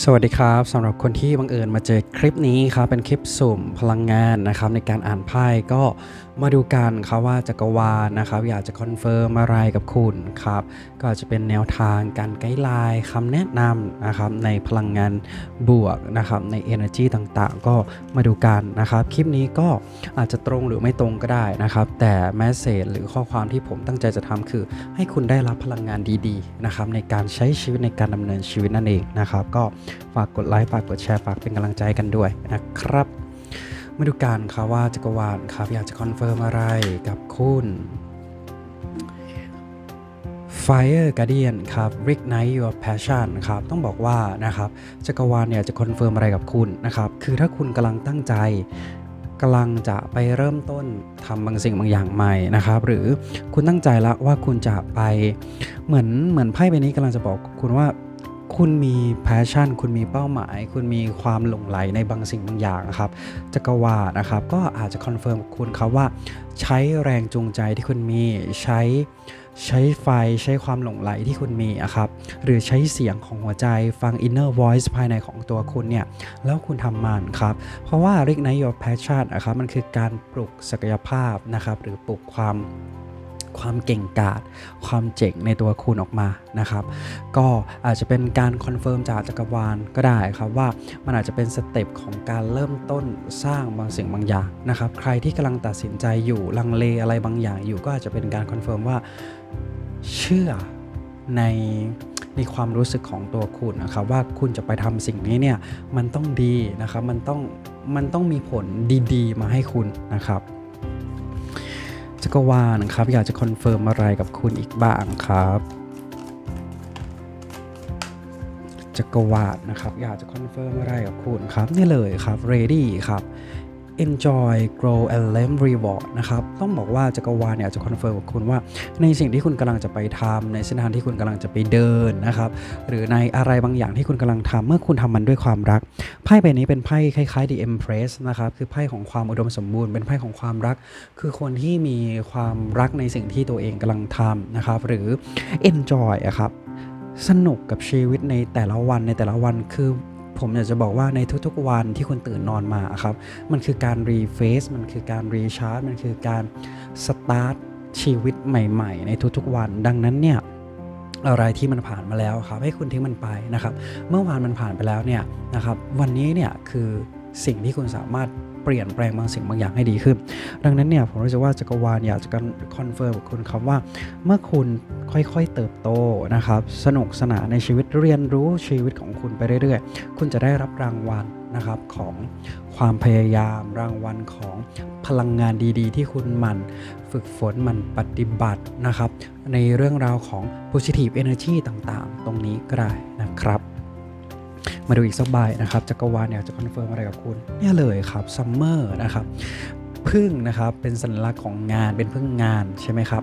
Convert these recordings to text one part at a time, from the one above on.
สวัสดีครับสำหรับคนที่บังเอิญมาเจอคลิปนี้ครับเป็นคลิปสุ่มพลังงานนะครับในการอ่านไพ่ก็มาดูกันครับว่าจักรวาลนะครับ อยากจะคอนเฟิร์มอะไรกับคุณครับก็จจะเป็นแนวทางการไกด์ไลน์คำแนะนำนะครับในพลังงานบวกนะครับใน energy ต่างๆ ก็มาดูกันนะครับคลิปนี้ก็อาจจะตรงหรือไม่ตรงก็ได้นะครับ แต่แมสเซจหรือข้อความที่ผมตั้งใจจะทำคือ ให้คุณได้รับพลังงานดีๆนะครับในการใช้ชีวิตในการดำเนินชีวิตนั่นเองนะครับ ก็ฝากกดไลค์ฝากกดแชร์ฝากเป็นกำลังใจกันด้วยนะครับ มาดูกันครับว่าจักรวาลครับอยากจะคอนเฟิร์มอะไรกับคุณ Fire Guardian ครับ Reignite Your Passion ครับ ต้องบอกว่านะครับจักรวาลเนี่ยจะคอนเฟิร์มอะไรกับคุณนะครับ คือถ้าคุณกำลังตั้งใจกำลังจะไปเริ่มต้นทำบางสิ่งบางอย่างใหม่นะครับ หรือคุณตั้งใจแล้วว่าคุณจะไปเหมือนเหมือนไพ่ใบนี้กำลังจะบอกคุณว่า คุณมีแพชชั่น คุณมีเป้าหมาย คุณมีความหลงไหลในบางสิ่งบางอย่างครับจักรวาลนะครับ ก็อาจจะคอนเฟิร์มกับคุณครับว่า ใช้แรงจูงใจที่คุณมีใช้ใช้ไฟใช้ความหลงไหลที่คุณมีอะครับ หรือใช้เสียงของหัวใจฟัง inner voice ภายในของตัวคุณเนี่ย แล้วคุณทำมันครับ เพราะว่า Reignite Your Passion นะครับ มันคือการปลุกศักยภาพนะครับ หรือปลุกความ ความเก่งกาจความเจ๋งในตัวคุณออกมานะครับ ก็อาจจะเป็นการคอนเฟิร์มจากจักรวาลก็ได้ครับว่ามันอาจจะเป็นสเต็ปของการเริ่มต้นสร้างบางสิ่งบางอย่างนะครับ ใครที่กำลังตัดสินใจอยู่ลังเลอะไรบางอย่างอยู่ก็อาจจะเป็นการคอนเฟิร์มว่าเชื่อในในความรู้สึกของตัวคุณนะครับว่าคุณจะไปทำสิ่งนี้เนี่ยมันต้องดีนะครับมันต้องมันต้องมีผลดี ๆ มาให้คุณนะครับ จักรวาลครับ อยากจะคอนเฟิร์มอะไรกับคุณอีกบ้างครับจักรวาลนะครับ อยากจะคอนเฟิร์มอะไรกับคุณครับ นี่เลยครับ ready ครับ enjoy grow and learn reward นะครับ ต้องบอกว่าจักรวาลเนี่ยจะคอนเฟิร์มกับคุณว่า ในสิ่งที่คุณกำลังจะไปทำในเส้นทางที่คุณกำลังจะไปเดินนะครับ หรือในอะไรบางอย่างที่คุณกำลังทำเมื่อคุณทำมันด้วยความรัก ไพ่ใบนี้เป็นไพ่คล้ายๆ The Empress นะครับ คือไพ่ของความอุดมสมบูรณ์ เป็นไพ่ของความรัก คือคนที่มีความรักในสิ่งที่ตัวเองกำลังทำนะครับ หรือ enjoy อะครับ สนุกกับชีวิตในแต่ละวันในแต่ละวันคือ ผมอยากจะบอกว่าในทุกๆวันที่คุณตื่นนอนมาครับ มันคือการรีเฟซมันคือการรีชาร์จ มันคือการสตาร์ทชีวิตใหม่ๆ ในทุกๆวัน ดังนั้นเนี่ยอะไรที่มันผ่านมาแล้วครับ ให้คุณทิ้งมันไปนะครับ เมื่อวานมันผ่านไปแล้วเนี่ยนะครับ วันนี้เนี่ยคือสิ่งที่คุณสามารถ เปลี่ยนแปลงบางสิ่งบางอย่างให้ดีขึ้น ดังนั้นเนี่ยผมรู้สึกว่าจักรวาลอยากจะคอนเฟิร์มกับคุณครับว่า เมื่อคุณค่อยๆเติบโตนะครับสนุกสนานในชีวิตเรียนรู้ชีวิตของคุณไปเรื่อยๆ คุณจะได้รับรางวัลนะครับของความพยายามรางวัลของพลังงานดีๆ ที่คุณมันฝึกฝนมันปฏิบัตินะครับ ในเรื่องราวของ positive energy ต่างๆ ตรงนี้ก็ได้นะครับ มาดูอีกสักใบนะครับจักรวาลเนี่ยจะคอนเฟิร์มอะไรกับคุณเนี่ยเลยครับซัมเมอร์นะครับพึ่งนะครับเป็นสัญลักษณ์ของงานเป็นพึ่งงานใช่ไหมครับ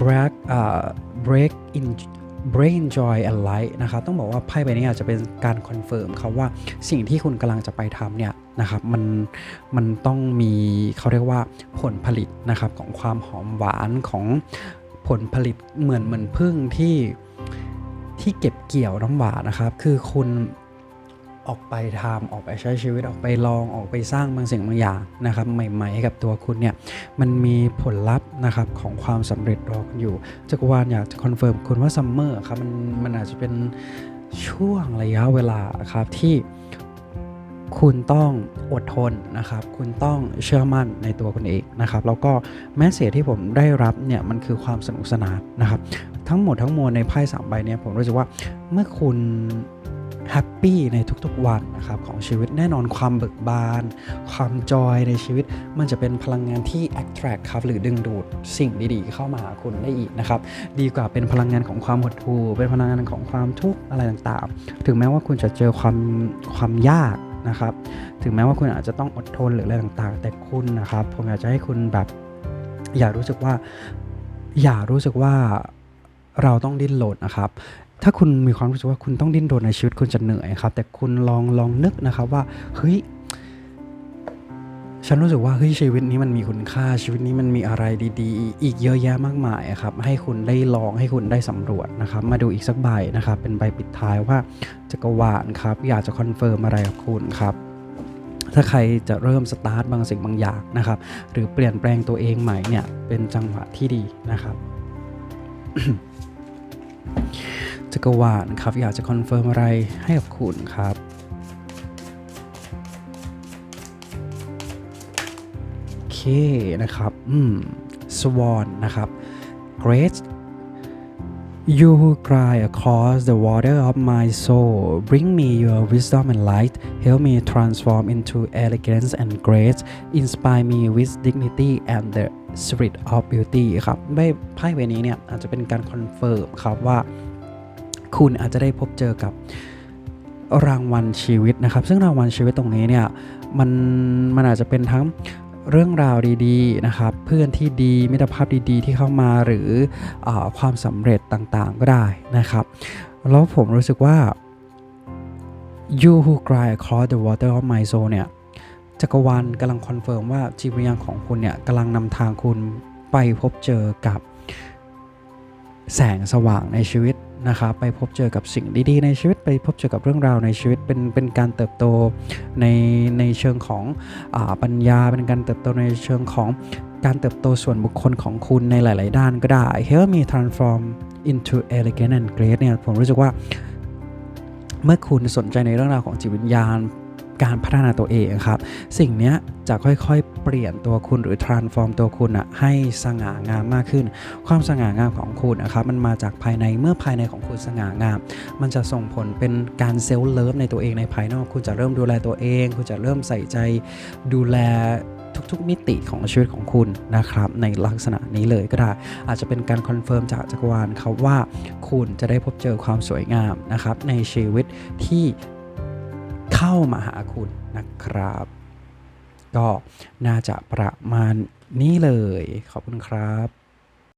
break อ่า break in brain joy and light นะครับต้องบอกว่าไพ่ใบนี้อาจจะเป็นการคอนเฟิร์มครับว่าสิ่งที่คุณกำลังจะไปทำเนี่ยนะครับมันมันต้องมีเขาเรียกว่าผลผลิตนะครับของความหอมหวานของผลผลิตเหมือนเหมือนพึ่งที่ ที่เก็บเกี่ยวน้ำหวานนะครับ คือคุณออกไปทำออกไปใช้ชีวิตออกไปลองออกไปสร้างบางสิ่งบางอย่างนะครับ ใหม่ๆให้กับตัวคุณเนี่ยมันมีผลลัพธ์นะครับของความสำเร็จรอคุณอยู่จักรวาลอยากจะคอนเฟิร์มคุณว่าซัมเมอร์ครับมันมันอาจจะเป็นช่วงระยะเวลาครับที่ คุณต้องอดทนนะครับ คุณต้องเชื่อมั่นในตัวคุณเองนะครับ แล้วก็แมสเซจที่ผมได้รับเนี่ยมันคือความสนุกสนานนะครับ ทั้งหมดทั้งมวลในไพ่สามใบเนี่ยผมรู้สึกว่าเมื่อคุณแฮปปี้ในทุกๆวันนะครับของชีวิตแน่นอนความเบิกบาน ความจอยในชีวิต มันจะเป็นพลังงานที่ attract ครับหรือดึงดูดสิ่งดีๆ เข้ามาหาคุณได้อีกนะครับดีกว่าเป็นพลังงานของความหดหู่เป็นพลังงานของความทุกข์อะไรต่างๆ ถึงแม้ว่าคุณจะเจอความความยาก นะครับ ถึงแม้ว่าคุณอาจจะต้องอดทนหรืออะไรต่างๆ แต่คุณนะครับ ผมอยากจะให้คุณแบบอย่ารู้สึกว่า อย่ารู้สึกว่าเราต้องดิ้นรนนะครับ ถ้าคุณมีความรู้สึกว่าคุณต้องดิ้นรนในชีวิตคุณจะเหนื่อยครับ แต่คุณลองลองนึกนะครับว่าเฮ้ย ฉันรู้สึกว่าเฮ้ยชีวิตนี้มันมีคุณค่าชีวิตนี้มันมีอะไรดีๆ อีกเยอะแยะมากมายครับให้คุณได้ลองให้คุณได้สำรวจนะครับมาดูอีกสักใบนะครับเป็นใบปิดท้ายว่าจักรวาลครับอยากจะคอนเฟิร์มอะไรกับคุณครับถ้าใครจะเริ่มสตาร์ทบางสิ่งบางอย่างนะครับ หรือเปลี่ยนแปลงตัวเองใหม่เนี่ยเป็นจังหวะที่ดีนะครับจักรวาลครับอยากจะคอนเฟิร์มอะไรให้กับคุณครับ นะครับอืม Swan นะครับ Great You who cry across the water of my soul bring me your wisdom and light help me transform into elegance and grace inspire me with dignity and the spirit of beauty ครับไพ่ใบนี้เนี่ยอาจจะเป็นการคอนเฟิร์มครับว่า คุณอาจจะได้พบเจอกับรางวัลชีวิตนะครับ ซึ่งรางวัลชีวิตตรงนี้เนี่ยมันมันอาจจะเป็นทั้ง เรื่องราวดีๆนะครับเพื่อนที่ดีมิตรภาพดีๆ ที่เข้ามาหรืออความสำเร็จต่างๆก็ได้นะครับแล้วผมรู้สึกว่า you who cry across the water of my soul เนี่ยจักรวาลกำลังคอนเฟิร์มว่าจิตวิญญาณของคุณเนี่ยกำลังนำทางคุณไปพบเจอกับแสงสว่างในชีวิต นะครับไปพบเจอกับสิ่งดีๆในชีวิตไปพบเจอกับเรื่องราวในชีวิตเป็นเป็นการเติบโตในในเชิงของอปัญญา เป็นการเติบโตในเชิงของการเติบโตส่วนบุคคลของคุณในหลาย ๆ ด้านก็ได้ Help me transform into elegant and great เนี่ยผมรู้สึกว่าเมื่อคุณสนใจในเรื่องราวของจิตวิญญาณ การพัฒนาตัวเองครับ สิ่งนี้จะค่อยๆ เปลี่ยนตัวคุณหรือ transform ตัวคุณอะให้สง่างามมากขึ้น ความสง่างามของคุณนะครับมันมาจากภายในเมื่อภายในของคุณสง่างาม มันจะส่งผลเป็นการเซลล์เลิฟในตัวเองในภายนอก คุณจะเริ่มดูแลตัวเอง คุณจะเริ่มใส่ใจดูแลทุกๆมิติของชีวิตของคุณนะครับ ในลักษณะนี้เลยก็ได้ อาจจะเป็นการคอนเฟิร์มจากจักรวาลครับว่าคุณจะได้พบเจอความสวยงามนะครับในชีวิตที่ เข้ามาหาคุณนะครับ ก็น่าจะประมาณนี้เลย ขอบคุณครับ